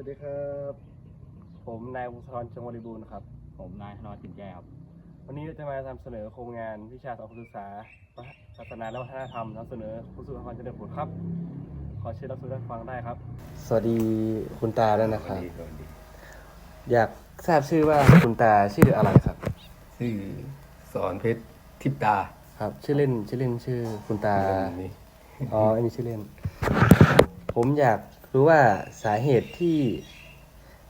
วัสดีครับ ผมนายวงศธรจงวริบูรณ์ครับ ผมนายธนวัฒน์จินแก้วครับ วันนี้จะมานำเสนอโครงงานวิชาสังคมศึกษาศาสนาและวัฒนธรรมนำเสนอผู้สื่อข่าวเจริญผลครับ ขอเชิญรับชมรับฟังได้ครับ สวัสดีคุณตาด้วยนะครับ อยากทราบชื่อว่าคุณตาชื่ออะไรครับ ชื่อสอนเพชรทิพตาครับ ชื่อเล่นชื่อเล่นชื่อคุณตานี่อ๋อ อันนี้ชื่อเล่น ผมอยาก รู้ว่าสาเหตุที่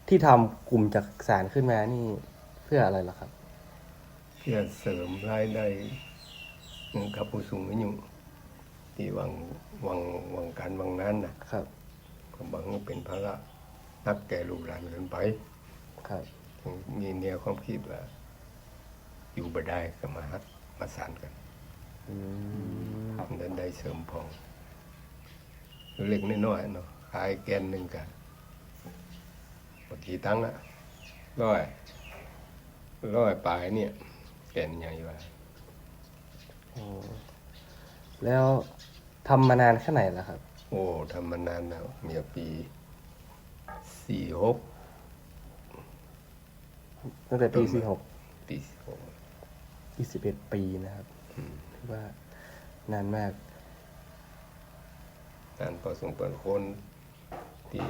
ที่ทำกลุ่มจักสารขึ้นมานี่เพื่ออะไรล่ะครับ เพื่อเสริมรายได้กับผู้สูงอายุที่วังวังวังการวังนั้นนะครับก็บังเป็นภาระนักแก่ลูกหลานเกินไป ครับจึงมีแนวความคิดว่า อยู่บ่ได้ก็มาฮัดมาสานกันอืมเดินได้เสริมพองเล็กน้อยๆเนาะ ขายแกนหนึ่งกันบางทีตั้งละร้อยร้อยปลายเนี่ย แกนใหญ่ว่าโอ้แล้วทำมานานแค่ไหนแล้วครับ โอ้ทำมานานแล้วเมียปีสี่หกตั้งแต่ปีสี่หกปีสี่หกยี่สิบเอ็ดปีนะครับถือว่านานมากนานพอสมควรคน ที่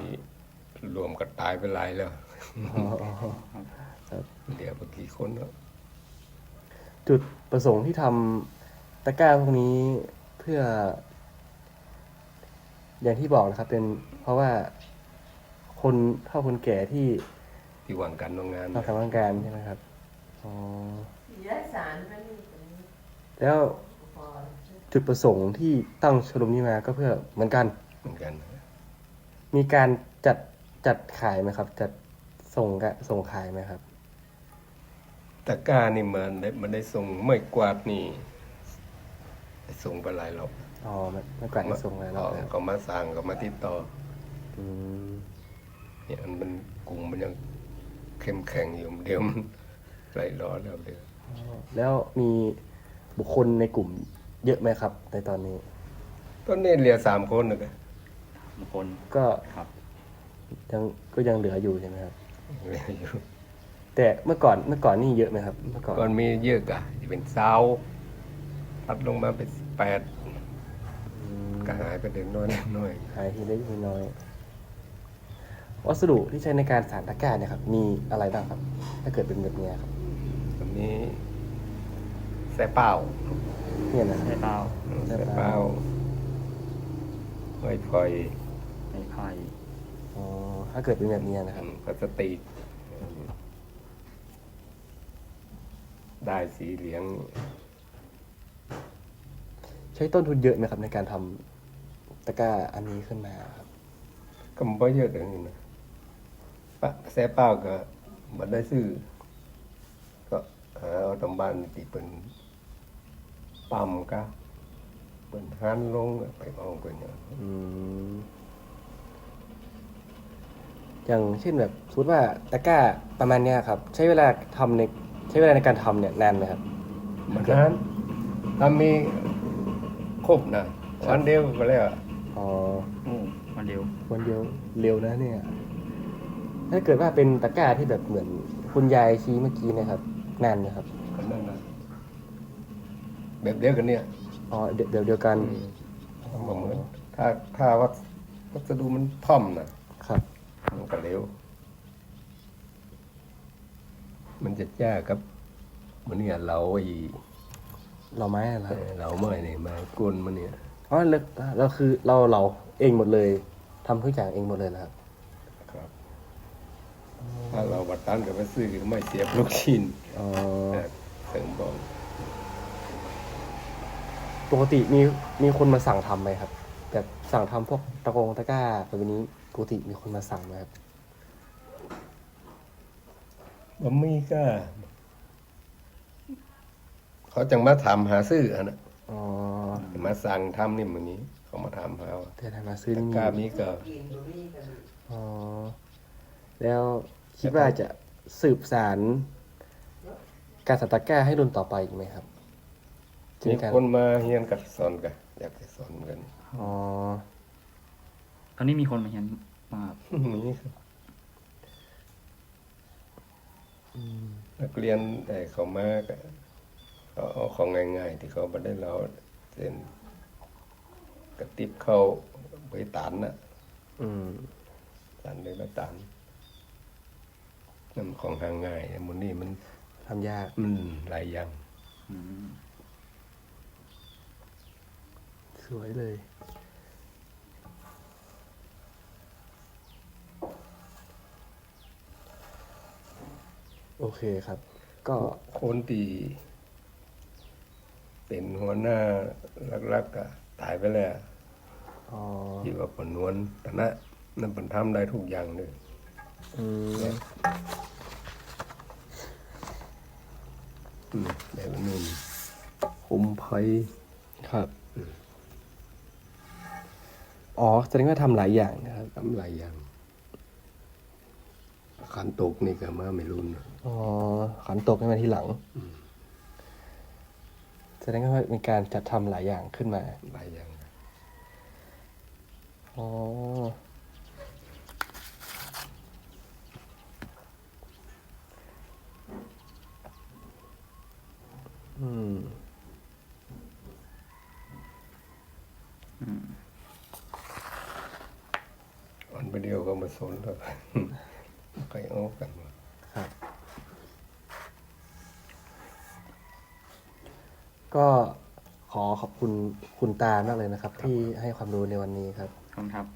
รวมกันตายไปหลายแล้วอ๋อครับเหลือบางทีคนแล้วจุดประสงค์ที่ทำตะกร้าพวกนี้เพื่อ อย่างที่บอกนะครับ เป็นเพราะว่าคนเท่าคนแก่ที่ที่หวังการทำงานเราทำงานการใช่ไหมครับอ๋อย้ายสารไปนี่เป็นแล้วพอจุดประสงค์ที่ตั้งชมรมนี้มาก็เพื่อเหมือนกัน เหมือนกันนะ มีการจัดจัดขายไหมครับ จัดส่งกะส่งขายไหมครับ ตะกร้านี่มันได้มันได้ส่งไม่กวาดนี่ได้ส่งไปหลายรอบอ๋อไม่ไม่กวาดไม่ส่งเลยหรอกอ๋อนะครับก็มาสั่งก็มาติดต่ออืมเนี่ยมันมันกลุ่มมันยังเข้มแข็งอยู่เดี๋ยวมันไหลร้อนแล้วเดี๋ยวแล้วมีบุคคลในกลุ่มเยอะไหมครับ ในตอนนี้ ตอนนี้เหลือสามคนนะคบางคนก็ครับยังก็ยังเหลืออยู่ใช่ไหมครับ เหลืออยู่แต่เมื่อก่อนเมื่อก่อนนี่เยอะไหมครับ เมื่อก่อนก่อนมีเยอะกะจะเป็นสาวตัดลงมาเป็นแปดอืมก็หายไปเด็กน้อยน้อยหายทีเล็กทีน้อย วัสดุที่ใช้ในการสานตะกร้าเนี่ยครับ มีอะไรบ้างครับ ถ้าเกิดเป็นแบบเนี้ยครับตอนนี้แส่เป้าเนี่ยนะใช้เต้าแส่เป้าห้อยพลอย ใช้ไผ่อ๋อถ้าเกิดเป็นแบบเนี้ยนะครับ พลาสติกได้สีเหลืองใช้ต้นทุนเยอะไหมครับในการทำตะกร้าอันนี้ขึ้นมาครับก็ไม่เยอะอย่างนี้นะปะแซ่เป้าก็มาได้ซื้อ ก็หาเอาตำบ้านที่เป็นปั๊มก็เป็นหันลงไปเอาเป็นอย่างนั้นอืม อย่างเช่นแบบสมมติว่าตะกร้าประมาณเนี้ยครับ ใช้เวลาทำในใช้เวลาในการทำเนี่ยนานไหมครับ มันนั้นถ้ามีครบนะวันเดียวก็แล้วอ๋อ โอ้วันเดียววันเดียวเร็วนะเนี่ย ถ้าเกิดว่าเป็นตะกร้าที่แบบเหมือนคุณยายชี้เมื่อกี้นะครับ นานไหมครับก็นั่นนะแบบเดียวกันเนี่ยอ๋อเดี๋ยวเดี๋ยวเดียวกัน มันเหมือนถ้าถ้าวัสวัสดุมันพร่อมนะครับ มันก็เร็ว มันจะยากครับมันเนี่ยเราไอ้เราไม้อะไรเอ่อเราเมื่อยนี่มากวนมันเนี่ย อ๋อเราเราคือเราเราเองหมดเลยทำทุกอย่างเองหมดเลยนะครับ ครับถ้าเราบัดตันกับไปซื้อไม่เสียบลูกชิ้นอ๋อแต่เสริมบอกปกติมีมีคนมาสั่งทำไหมครับ แบบสั่งทำพวกตะกงตะกร้าแบบนี้ป กติมีคนมาสั่งไหมครับบะมี่ก็เขาจังมาถามหาซื้ออันนะอ๋อมาสั่งทำนี่มือนี้ เขามาถามหาว่าแต่ถ้ามาซื้อตะนี่กร้ามีก็กินบุรีกันอ๋อแล้วคิดว่าจะสืบสาร การสัตว์ตะกร้าให้รุ่นต่อไปอีกไหมครับจะมีการคนมาเฮียนกับสอนกันอยากจะสอนกันอ๋อ ตอนนี้มีคนมาเห็นมาครับมีครับอืมนักเรียนแต่เขามาก็เขาเอาของง่ายๆ ที่เขาบ่ได้เราเช่นกระติบเข้าใบตานน่ะอืมตานเลยใบตานนั่นของหาง่ายอันมันนี่มันทำยากมันหลายอย่าง อืม สวยเลย โอเคครับ ก็คนที่เป็นหัวหน้าลักๆก็ตายไปแล้วอ๋อที่ว่าปนนวลแต่นะนั่นเป็นทำได้ทุกอย่างเลยอืมอืมแบบนู้นคุมภัยครับอ๋อแสดงว่าทำหลายอย่างนะครับทำหลายอย่าง ขันตกนี่ก็มาไม่รุนอ๋อขันตกให้มาทีหลังแสดงว่ามีการจัดทำหลายอย่างขึ้นมา หลายอย่างอ๋ออืมอืมอันไปเดียวก็มาสนแล้ว ใครเอากันครับ ก็ขอขอบคุณคุณตามากเลยนะครับ ที่ให้ความรู้ในวันนี้ครับ ขอบคุณครับ